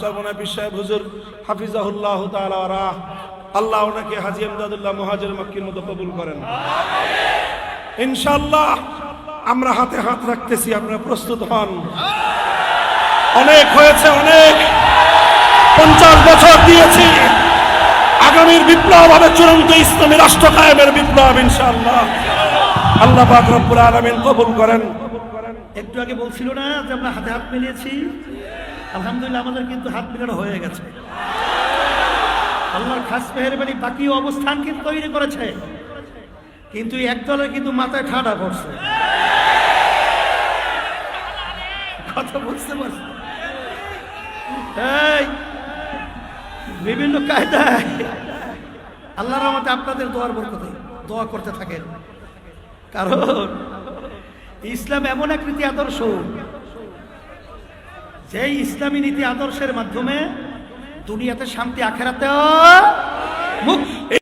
চরমনা হুজুর হাফিজাহুল্লাহ তাআলা আল্লাহ ওনাকে হাজি আমদাদুল্লাহ মহাজের মক্কির মতো কবুল করেন। ইনশাআল্লাহ আমরা হাতে হাত রাখতেছি আপনারা প্রস্তুত হন। অনেক হয়েছে অনেক। পঞ্চাশ বছর দিয়েছি। আগামীর বিপ্লব হবে চূড়ান্ত ইসলামী রাষ্ট্র কায়েমের বিপ্লব ইনশাআল্লাহ। আল্লাহ পাক রব্বুল আলামিন কবুল করেন। একটু আগে বলছিল না যে আমরা হাতে হাত মিলিয়েছি আলহামদুলিল্লাহ, আমাদের কিন্তু হাত মিলানো হয়ে গেছে। আল্লাহর খাস মেহরবানি, বাকি অবস্থান কিন্তু তৈরি করেছে। কিন্তু একদলের কিন্তু মাথায় ঠাডা পড়ছে। কথা বুঝতে পারছি বিভিন্ন কায়দায় আল্লাহর রহমতে আপনাদের দোয়ার বরকতে দোয়া করতে থাকেন। কারণ ইসলাম এমন এক নীতি আদর্শ যে ইসলামী নীতি আদর্শের মাধ্যমে দুনিয়াতে শান্তি আখেরাতে